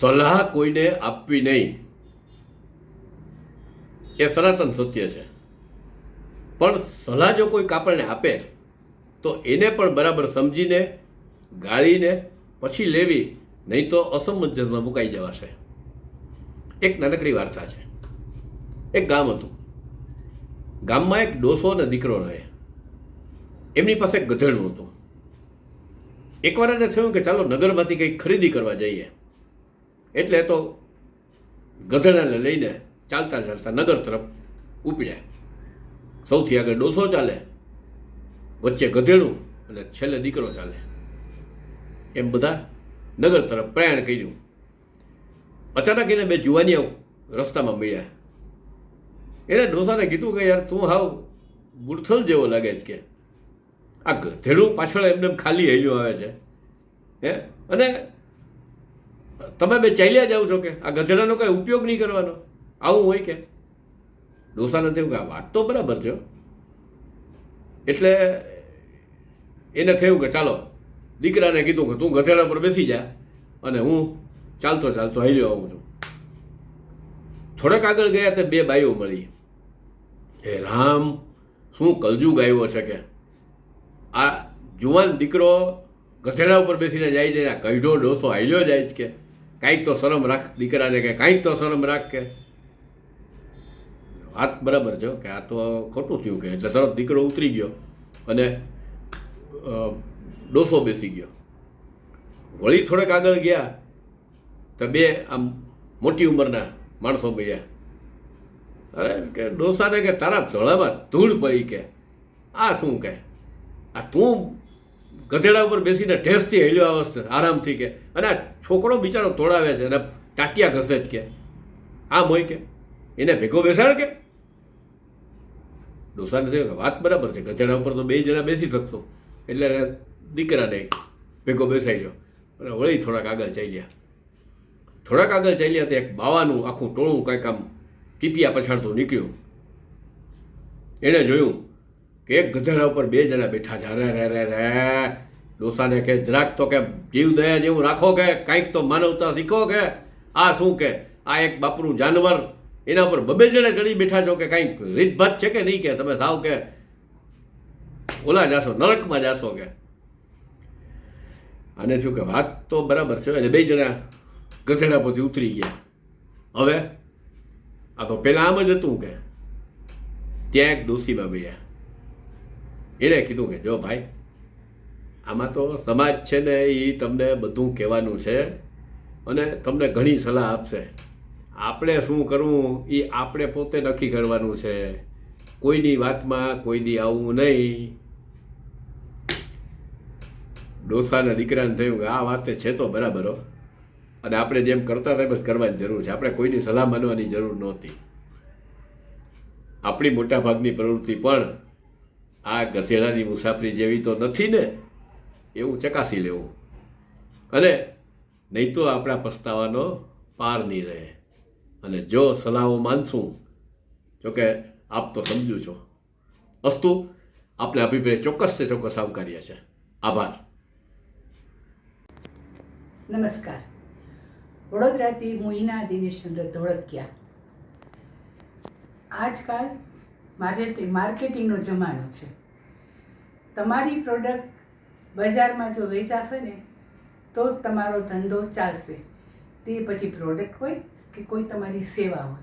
સલાહ કોઈને આપવી નહીં. એ સનાતન સત્ય છે. પણ સલાહ જો કોઈ આપણને આપે, તો એને પણ બરાબર સમજીને, ગાળીને પછી લેવી, નહીં તો અસમંજસમાં મુકાઈ જવાશે. એક નાનકડી વાર્તા છે. એક ગામ હતું. ગામમાં એક ડોસો અને દીકરો રહે. એમની પાસે ગધેડું હતું. એકવાર એને થયું કે ચાલો નગરમાંથી કંઈક ખરીદી કરવા જઈએ. એટલે તો ગધેડાને લઈને ચાલતા ચાલતા નગર તરફ ઉપડ્યા. સૌથી આગળ ડોસો ચાલે, વચ્ચે ગધેડું અને છેલ્લે દીકરો ચાલે. એમ બધા નગર તરફ પ્રયાણ કર્યું. અચાનક એને બે જુવાનીઓ રસ્તામાં મળ્યા. એને ડોસાને કીધું કે, યાર, તું હાવ બુડથલ જેવો લાગે છે કે. આ ગધેડું પાછળ એમને એમ ખાલી હેલ્યું આવે છે. હે? અને તમે બે ચાલ્યા જાઓ છો કે? આ ગધેડાનો કાંઈ ઉપયોગ નહીં કરવાનો? આવું હોય કે? ડોસાને થયું કે આ વાત તો બરાબર છે. એટલે એને થયું કે ચાલો, દીકરાને કીધું કે તું ગધેડા પર બેસી જા અને હું ચાલતો ચાલતો હાલ્યો આવું છું. થોડાક આગળ ગયા તે બે બાઈઓ મળી. હે રામ, શું કલજુ ગાયો છે કે? આ જુવાન દીકરો ગધેડા ઉપર બેસીને જાય છે, આ કઢો ડોસો હાલ્યો જાય છે કે? કાંઈક તો શરમ રાખ દીકરાને કે કાંઈક તો શરમ રાખ. કે વાત બરાબર છે કે આ તો ખોટું થયું કે એટલે સરસ દીકરો ઉતરી ગયો અને ડોસો બેસી ગયો. વળી થોડેક આગળ ગયા તો બે આમ મોટી ઉંમરના માણસો મળ્યા. અરે, કે ડોસાને કે તારા ધોળામાં ધૂળ પડી કે, આ શું કહે? આ તું ગધેડા ઉપર બેસીને ઠેસથી હેલ્યો આવસ આરામથી કે. અને આ છોકરો બિચારો તોડાવે છે અને ટાટિયા ઘસે જ કે. આમ હોય કે. એને ભેગો બેસાડ કે. ડોસાને થયું વાત બરાબર છે, ગધેડા ઉપર તો બે જણા બેસી શકશો. એટલે દીકરાને ભેગો બેસાઈ ગયો અને વળી થોડાક આગળ ચાલ્યા. થોડાક આગળ ચાલ્યા તો એક બાવાનું આખું ટોળું કાંઈક આમ ટીપિયા પછાડતું નીકળ્યું. એણે જોયું કે એક ગધેડા ઉપર બે જણા બેઠા છે. અરે રે રે રે ડોસાને કે જરાક તો કે જીવ દયા જેવું રાખો કે, કાંઈક તો માનવતા શીખો કે, આ શું કે? આ એક બાપરું જાનવર, એના ઉપર બબે જણે ચડી બેઠા છો કે કાંઈક રીતભાત છે કે નહીં કે? તમે સાવ કે, ઓલા જાશો, નરકમાં જાશો કે? આને શું કે વાત તો બરાબર છે. એટલે બે જણા ગધેડા પરથી ઉતરી ગયા. હવે આ તો પહેલાં આમ જ હતું કે, ત્યાં એક ડોસીમાં ગયા એને કીધું કે, જો ભાઈ આમાં તો સમાજ છે ને એ તમને બધું કહેવાનું છે અને તમને ઘણી સલાહ આપશે. આપણે શું કરવું એ આપણે પોતે નક્કી કરવાનું છે. કોઈની વાતમાં કોઈ દી આવવું નહીં. ડોસાના દીકરાને થયું કે આ વાતે છે તો બરાબર અને આપણે જેમ કરતા હતા બસ કરવાની જરૂર છે. આપણે કોઈની સલાહ માનવાની જરૂર નહોતી. આપણી મોટાભાગની પ્રવૃત્તિ પણ આ ગધેડાની મુસાફરી જેવી તો નથી ને. એવું ચકાસી લેવું? અને નહીં તો આપણા પસ્તાવાનો પાર નહીં રહે. અને જો સલાહો માનશું, જોકે આપ તો સમજુ છો. અસ્તુ આપણે અભિપ્રાય ચોક્કસ તે ચોક્કસ આવકાર્ય છે. આભાર. નમસ્કાર. વડોદરાથી હું હિના દિનેશચંદ્ર ધોળકિયા. આજકાલ માર્કેટિંગ માર્કેટિંગનો જમાનો છે. તમારી પ્રોડક્ટ બજારમાં જો વેચાશે ને, તો તમારો ધંધો ચાલશે. તે પછી પ્રોડક્ટ હોય કે કોઈ તમારી સેવા હોય,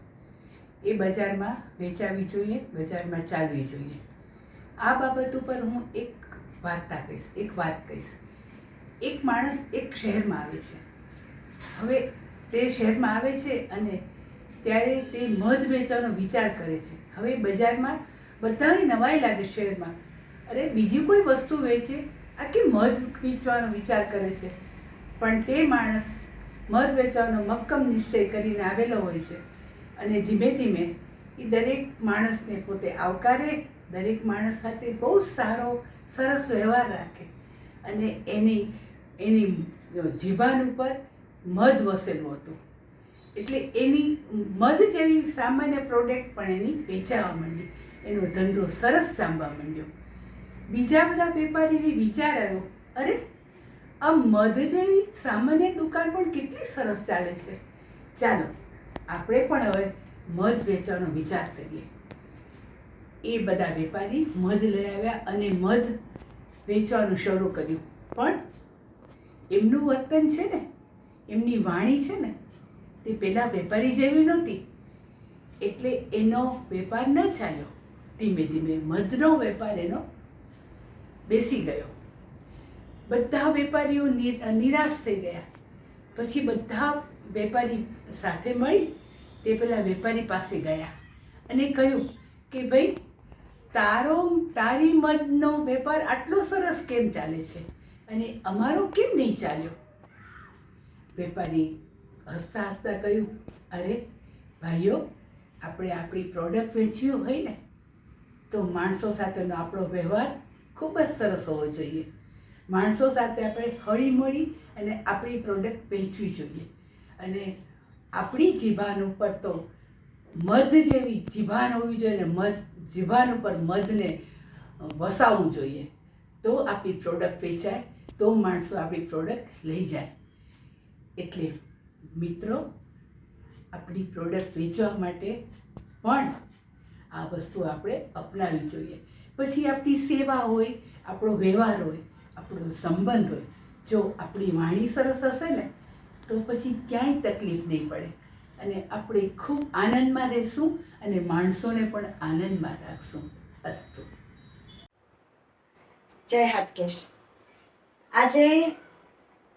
એ બજારમાં વેચાવી જોઈએ, બજારમાં ચાલવી જોઈએ. આ બાબત ઉપર હું એક વાર્તા કહીશ, એક વાત કહીશ. એક માણસ એક શહેરમાં આવે છે. હવે તે શહેરમાં આવે છે અને ત્યારે તે મધ વેચવાનો વિચાર કરે છે. હવે બજારમાં બધાને નવાઈ લાગે શહેરમાં. અરે, બીજી કોઈ વસ્તુ વેચે આ કે મધ વેચવાનો વિચાર કરે છે. પણ તે માણસ મધ વેચવાનો મક્કમ નિશ્ચય કરીને આવેલો હોય છે. અને ધીમે ધીમે એ દરેક માણસને પોતે આવકારે, દરેક માણસ સાથે બહુ સારો, સરસ વ્યવહાર રાખે. અને એની એની જીભાન ઉપર મધ વસેલું હતું. એટલે એની મધ જેવી સામાન્ય પ્રોડક્ટ પણ એની વેચાવા માંડી. એનો ધંધો સરસ ચાલવા માંડ્યો. બીજા બધા વેપારીને વિચાર આવ્યો, અરે, આ મધ જેવી સામાન્ય દુકાન પણ કેટલી સરસ ચાલે છે. ચાલો, આપણે પણ હવે મધ વેચવાનો વિચાર કરીએ. એ બધા વેપારી મધ લઈ આવ્યા અને મધ વેચવાનું શરૂ કર્યું. પણ એમનું વર્તન છે ને, એમની વાણી છે ને, તે પહેલાં વેપારી જેવી નહોતી. એટલે એનો વેપાર ન ચાલ્યો. ધીમે ધીમે મધનો વેપાર એનો બેસી ગયો. બધા વેપારીઓ નિરાશ થઈ ગયા. પછી બધા વેપારી સાથે મળી તે પેલા વેપારી પાસે ગયા અને કહ્યું કે ભાઈ, તારો, તારી મધનો વેપાર આટલો સરસ કેમ ચાલે છે? અને અમારો કેમ નહીં ચાલ્યો? વેપારી હસતા હસતા કહ્યું, અરે, ભાઈઓ, આપણે આપણી પ્રોડક્ટ વેચવી હોય ને. તો માણસો સાથેનો આપણો વ્યવહાર ખૂબ જ સરસ હોવો જોઈએ. માણસો સાથે આપણે હળીમળી અને આપણી પ્રોડક્ટ વેચવી જોઈએ. અને આપણી જીભાન ઉપર તો મધ જેવી જીભાન હોવી જોઈએ ને મધ, જીભાન ઉપર મધને વસાવવું જોઈએ. તો આપણી પ્રોડક્ટ વેચાય, તો માણસો આપણી પ્રોડક્ટ લઈ જાય. એટલે મિત્રો, આપણી પ્રોડક્ટ વેચવા માટે પણ આ વસ્તુ આપણે અપનાવવી જોઈએ. પછી આપણી સેવા હોય, આપણો વ્યવહાર હોય, આપણો સંબંધ હોય. જો આપણી વાણી સરસ હશે ને, તો પછી ક્યાંય તકલીફ નહીં પડે. અને આપણે ખૂબ આનંદમાં રહેશું અને માણસોને પણ આનંદમાં રાખશું. અસ્તુ. જય હાટકેશ. આજે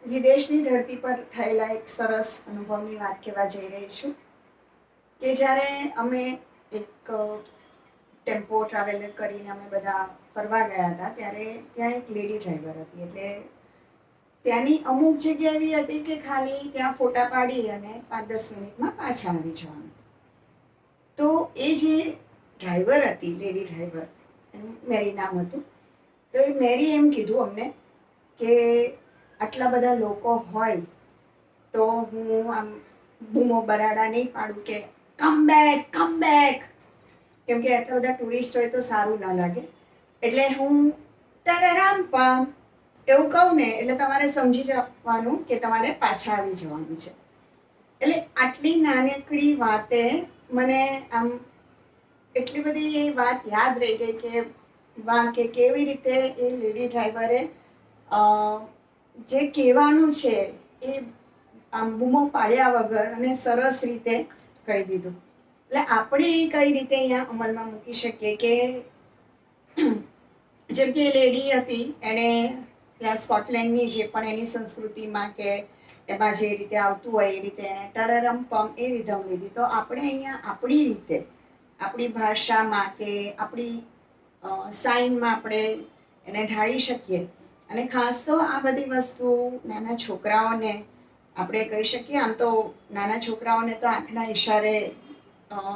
વિદેશની ધરતી પર થયેલા એક સરસ અનુભવની વાત કહેવા જઈ રહી છું કે જ્યારે અમે એક ટેમ્પો ટ્રાવેલર કરીને અમે બધા ફરવા ગયા હતા, ત્યારે ત્યાં એક લેડી ડ્રાઈવર હતી. એટલે ત્યાંની અમુક જગ્યા એવી હતી કે ખાલી ત્યાં ફોટા પાડી અને પાંચ દસ મિનિટમાં પાછા આવી જવાનું. તો એ જે ડ્રાઈવર હતી લેડી ડ્રાઈવર એનું મેરી નામ હતું, તો એ મેરી એમ કીધું અમને કે આટલા બધા લોકો હોય તો હું આમ બૂમો બરાડા નહીં પાડું કે કમ બેક કમ બેક કેમ કે આટલા બધા ટુરિસ્ટ હોય તો સારું ન લાગે. એટલે હું ટરારામ પામ એવું કહું ને, એટલે તમારે સમજી જવાનું કે તમારે પાછા આવી જવાનું છે. એટલે આટલી નાનકડી વાતે મને આમ એટલી બધી એ વાત યાદ રહી ગઈ કે વા કે કેવી રીતે એ લેડી ડ્રાઈવરે જે કહેવાનું છે એ આમ બૂમો પાડ્યા વગર અને સરસ રીતે કહી દીધું. એટલે આપણે કઈ રીતે અહીંયા અમલમાં મૂકી શકીએ કે જેમ કે લેડી હતી, એણે ત્યાં સ્કોટલેન્ડની જે પણ એની સંસ્કૃતિમાં કે એમાં જે રીતે આવતું હોય એ રીતે એણે ટરરમ પમ એ રીધમ લીધી. તો આપણે અહીંયા આપણી રીતે, આપણી ભાષામાં કે આપણી સાઇનમાં આપણે એને ઢાળી શકીએ. અને ખાસ તો આ બધી વસ્તુ નાના છોકરાઓને આપણે કહી શકીએ. આમ તો નાના છોકરાઓને તો આંખના ઈશારે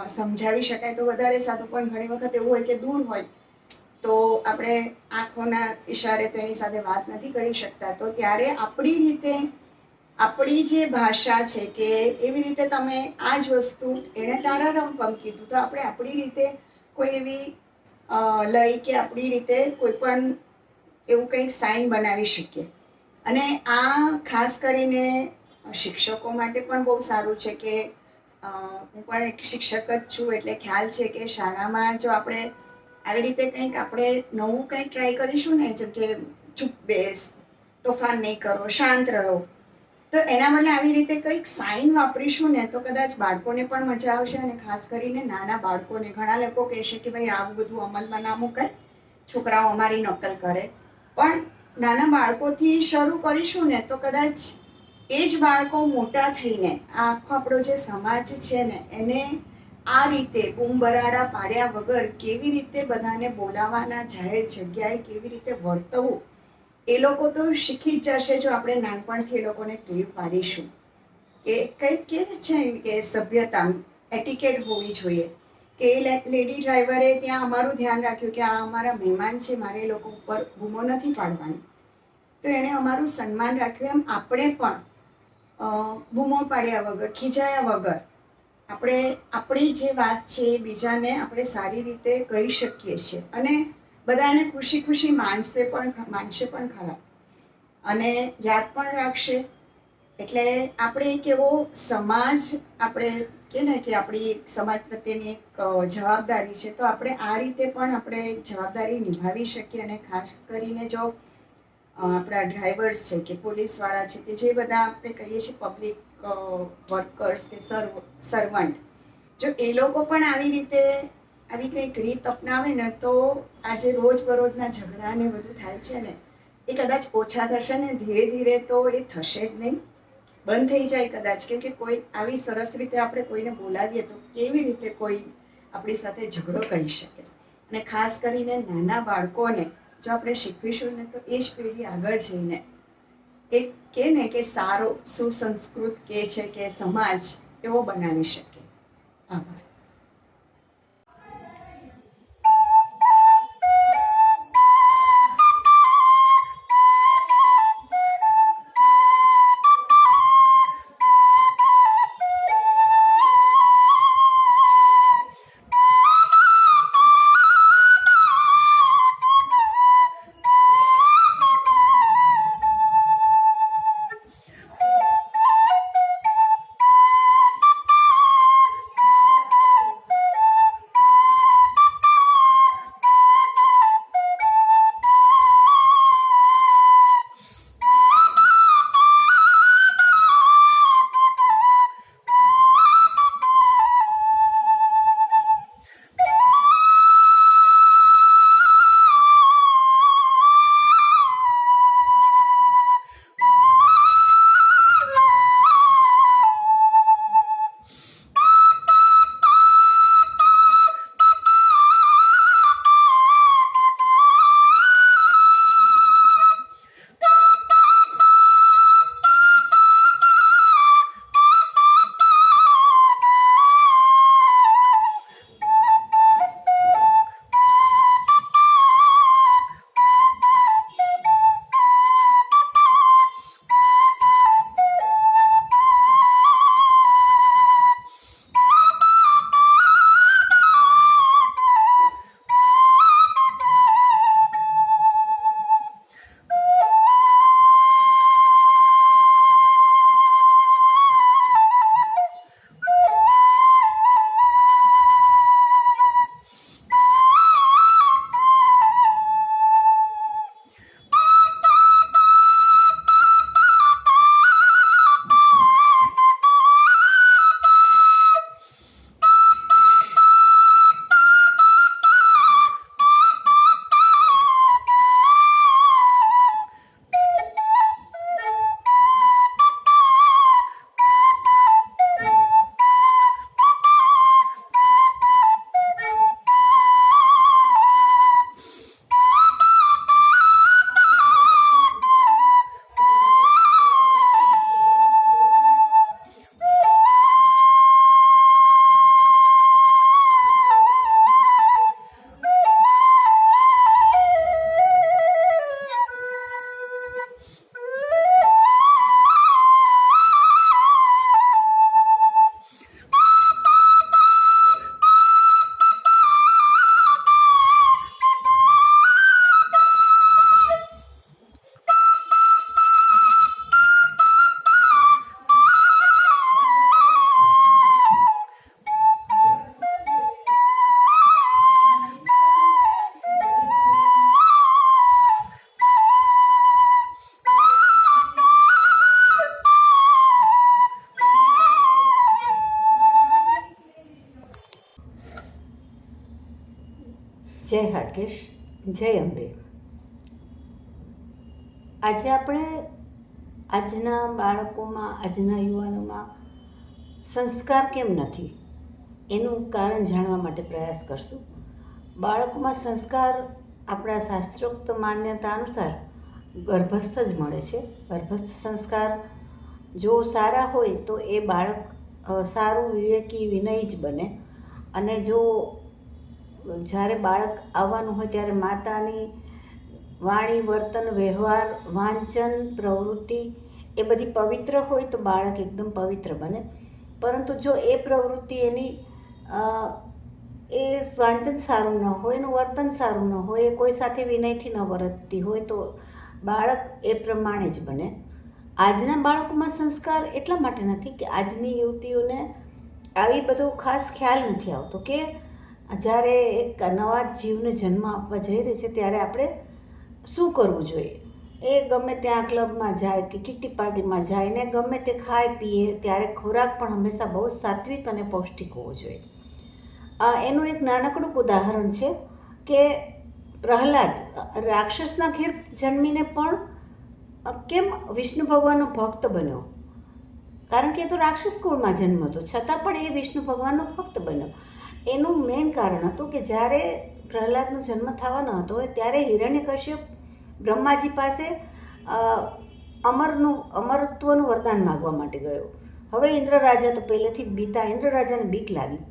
સમજાવી શકાય તો વધારે સારું, પણ ઘણી વખત એવું હોય કે દૂર હોય, તો આપણે આંખોના ઈશારે તો એની સાથે વાત નથી કરી શકતા. તો ત્યારે આપણી રીતે, આપણી જે ભાષા છે કે એવી રીતે તમે આ જ વસ્તુ એણે તારા રમપમ કીધું, તો આપણે આપણી રીતે કોઈ એવી લઈ કે આપણી રીતે કોઈ પણ એવું કંઈક સાઇન બનાવી શકીએ. અને આ ખાસ કરીને શિક્ષકો માટે પણ બહુ સારું છે કે હું પણ એક શિક્ષક જ છું, એટલે ખ્યાલ છે કે શાળામાં જો આપણે આવી રીતે કંઈક આપણે નવું કંઈક ટ્રાય કરીશું ને, જેમ કે ચૂપ બેસ, તોફાન નહીં કરો, શાંત રહો, તો એના બદલે આવી રીતે કંઈક સાઇન વાપરીશું ને, તો કદાચ બાળકોને પણ મજા આવશે અને ખાસ કરીને નાના બાળકોને. ઘણા લોકો કહેશે કે ભાઈ, આવું બધું અમલમાં ના મુકાય, છોકરાઓ અમારી નકલ કરે. પણ નાના બાળકોથી શરૂ કરીશું ને, તો કદાચ એ જ બાળકો મોટા થઈને આ આખો આપણો જે સમાજ છે ને, એને આ રીતે બૂમબરાડા પાડ્યા વગર કેવી રીતે બધાને બોલાવવાના, જાહેર જગ્યાએ કેવી રીતે વર્તવું, એ લોકો તો શીખી જ જશે જો આપણે નાનપણથી એ લોકોને ટેવ પાડીશું. કે કંઈક કેવી છે કે સભ્યતા, એટિકેટ હોવી જોઈએ. કે એ લેડી ડ્રાઈવરે ત્યાં અમારું ધ્યાન રાખ્યું કે આ અમારા મહેમાન છે, મારે એ લોકો ઉપર બૂમો નથી પાડવાની. તો એણે અમારું સન્માન રાખ્યું એમ આપણે પણ બૂમો પાડ્યા વગર, ખીજાયા વગર આપણે આપણી જે વાત છે એ બીજાને આપણે સારી રીતે કહી શકીએ છીએ. અને બધાને ખુશી ખુશી માનશે પણ માનશે પણ ખરા. અને યાદ પણ રાખશે. એટલે આપણે એક એવો સમાજ આપણે કે ને કે આપણી સમાજ પ્રત્યેની એક જવાબદારી છે, તો આપણે આ રીતે પણ આપણે જવાબદારી નિભાવી શકીએ અને ખાસ કરીને જો આપણા ડ્રાઈવર્સ છે કે પોલીસવાળા છે કે જે બધા આપણે કહીએ છીએ પબ્લિક વર્કર્સ કે સર્વ સર્વન્ટ જો એ લોકો પણ આવી રીતે આવી કંઈક રીત અપનાવે ને તો આજે રોજબરોજના ઝઘડા ને બધું થાય છે ને, એ કદાચ ઓછા થશે ને ધીરે ધીરે તો એ થશે જ નહીં. બંધ થઈ જાય કદાચ, કેમ કે કોઈ આવી સરસ રીતે આપણે કોઈને બોલાવીએ તો કેવી રીતે કોઈ આપણી સાથે ઝઘડો કરી શકે? અને ખાસ કરીને નાના બાળકોને જો આપણે શીખવીશું ને તો એ જ પેઢી આગળ જઈને એ કે ને કે સારો સુસંસ્કૃત કે છે કે સમાજ એવો બનાવી શકે. આભાર. જય હાટકેશ, જય અંબે. આજે આપણે આજના બાળકોમાં, આજના યુવાનોમાં સંસ્કાર કેમ નથી? એનું કારણ જાણવા માટે પ્રયાસ કરશું. બાળકોમાં સંસ્કાર આપણા શાસ્ત્રોક્ત માન્યતા અનુસાર ગર્ભસ્થ જ મળે છે. ગર્ભસ્થ સંસ્કાર જો સારા હોય તો એ બાળક સારું, વિવેકી, વિનય જ બને. અને જો જ્યારે બાળક આવવાનું હોય ત્યારે માતાની વાણી, વર્તન, વ્યવહાર, વાંચન, પ્રવૃત્તિ એ બધી પવિત્ર હોય તો બાળક એકદમ પવિત્ર બને. પરંતુ જો એ પ્રવૃત્તિ એની એ વાંચન સારું ન હોય, એનું વર્તન સારું ન હોય, એ કોઈ સાથે વિનયથી ન વર્તતી હોય, તો બાળક એ પ્રમાણે જ બને. આજના બાળકોમાં સંસ્કાર એટલા માટે નથી કે આજની યુવતીઓને આવી બધો ખાસ ખ્યાલ નથી આવતો કે જ્યારે એક નવા જીવને જન્મ આપવા જઈ રહી છે, ત્યારે આપણે શું કરવું જોઈએ? એ ગમે ત્યાં ક્લબમાં જાય કે કિટ્ટી પાર્ટીમાં જાય ને ગમે તે ખાય, પીએ, ત્યારે ખોરાક પણ હંમેશા બહુ સાત્વિક અને પૌષ્ટિક હોવો જોઈએ. એનું એક નાનકડું ઉદાહરણ છે કે પ્રહલાદ, રાક્ષસના ઘેર જન્મીને પણ કેમ વિષ્ણુ ભગવાનનો ભક્ત બન્યો? કારણ કે એ તો રાક્ષસ કુળમાં જન્મ હતો. છતાં પણ એ વિષ્ણુ ભગવાનનો ભક્ત બન્યો. એનું મેઇન કારણ હતું કે જ્યારે પ્રહલાદનો જન્મ થવાનો હતો ત્યારે હિરણ્યકશ્યપ બ્રહ્માજી પાસે અમરનું, અમરત્વનું વરદાન માગવા માટે ગયો. હવે ઇન્દ્ર રાજા તો પહેલેથી જ બીતા ઇન્દ્ર રાજાને બીક લાગી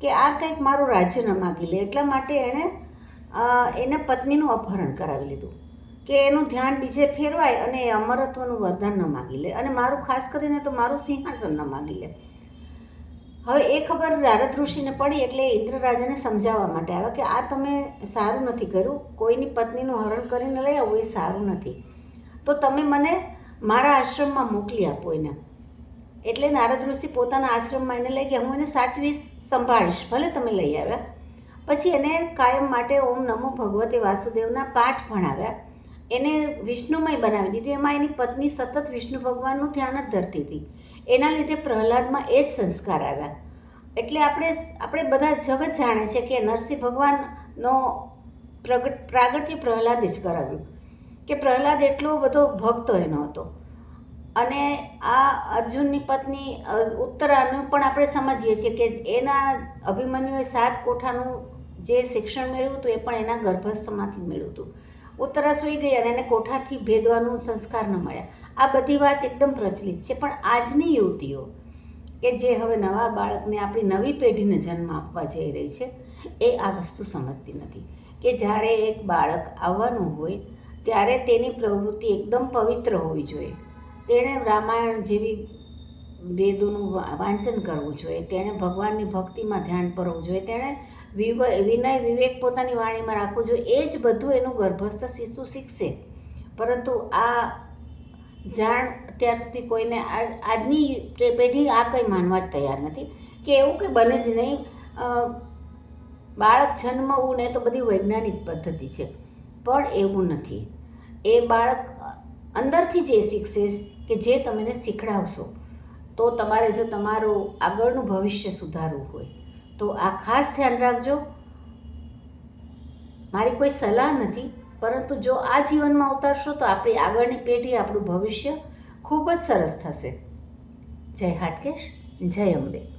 કે આ કંઈક મારું રાજ્ય ન માગી લે, એટલા માટે એણે એને પત્નીનું અપહરણ કરાવી લીધું. કે એનું ધ્યાન બીજે ફેરવાય અને એ અમરત્વનું વરદાન ન માગી લે અને મારું ખાસ કરીને તો મારું સિંહાસન ન માગી લે. હવે એ ખબર નારદ ઋષિને પડી એટલે ઇન્દ્રરાજાને સમજાવવા માટે આવ્યા કે આ તમે સારું નથી કર્યું, કોઈની પત્નીનું હરણ કરીને લઈ આવવું એ સારું નથી. તો તમે મને મારા આશ્રમમાં મોકલી આપો એને. એટલે નારદ ઋષિ પોતાના આશ્રમમાં એને લઈ ગયા, હું એને સાચવીશ સંભાળીશ, ભલે તમે લઈ આવ્યા. પછી એને કાયમ માટે ઓમ નમો ભગવતે વાસુદેવના પાઠ ભણાવ્યા. એને વિષ્ણુમય બનાવી દીધી, એમાં એની પત્ની સતત વિષ્ણુ ભગવાનનું ધ્યાન જ ધરતી હતી. એના લીધે પ્રહલાદમાં એ જ સંસ્કાર આવ્યા. એટલે આપણે આપણે બધા જગત જાણે છે કે નરસિંહ ભગવાનનો પ્રગટ, પ્રાગટ્ય પ્રહલાદે જ કરાવ્યું. કે પ્રહલાદ એટલો બધો ભક્તો એનો હતો. અને આ અર્જુનની પત્ની ઉત્તરાનું પણ આપણે સમજીએ છીએ કે એના અભિમન્યુએ સાત કોઠાનું જે શિક્ષણ મેળવ્યું હતું એ પણ એના ગર્ભસ્થમાંથી મેળવ્યું હતું. ઉત્તરા સૂઈ ગઈ અને એને કોઠાથી ભેદવાનું સંસ્કાર ન મળ્યા. આ બધી વાત એકદમ પ્રચલિત છે. પણ આજની યુવતીઓ કે જે હવે નવા બાળકને આપણી નવી પેઢીને જન્મ આપવા જઈ રહી છે, એ આ વસ્તુ સમજતી નથી. કે જ્યારે એક બાળક આવવાનું હોય, ત્યારે તેની પ્રવૃત્તિ એકદમ પવિત્ર હોવી જોઈએ. તેણે રામાયણ જેવી વેદોનું વાંચન કરવું જોઈએ. તેણે ભગવાનની ભક્તિમાં ધ્યાન પરવું જોઈએ. તેણે વિનય, વિવેક પોતાની વાણીમાં રાખવું જોઈએ. એ જ બધું એનું ગર્ભસ્થ શિશુ શીખશે. પરંતુ આ જાણ અત્યાર સુધી કોઈને આજની પેઢી આ કંઈ માનવા જ તૈયાર નથી. કે એવું કંઈ બને જ નહીં. બાળક જન્મવું ને તો બધી વૈજ્ઞાનિક પદ્ધતિ છે. પણ એવું નથી. એ બાળક અંદરથી જ એ શીખશે, કે જે તમે શીખડાવશો, તો તમારે જો તમારું આગળનું ભવિષ્ય સુધારવું હોય તો આ ખાસ ધ્યાન રાખજો. મારી કોઈ સલાહ નથી, પરંતુ જો આ જીવનમાં ઉતારશો તો આપણી આગળની પેઢી, આપણું ભવિષ્ય ખૂબ જ સરસ થશે. જય હાટકેશ, જય અંબે.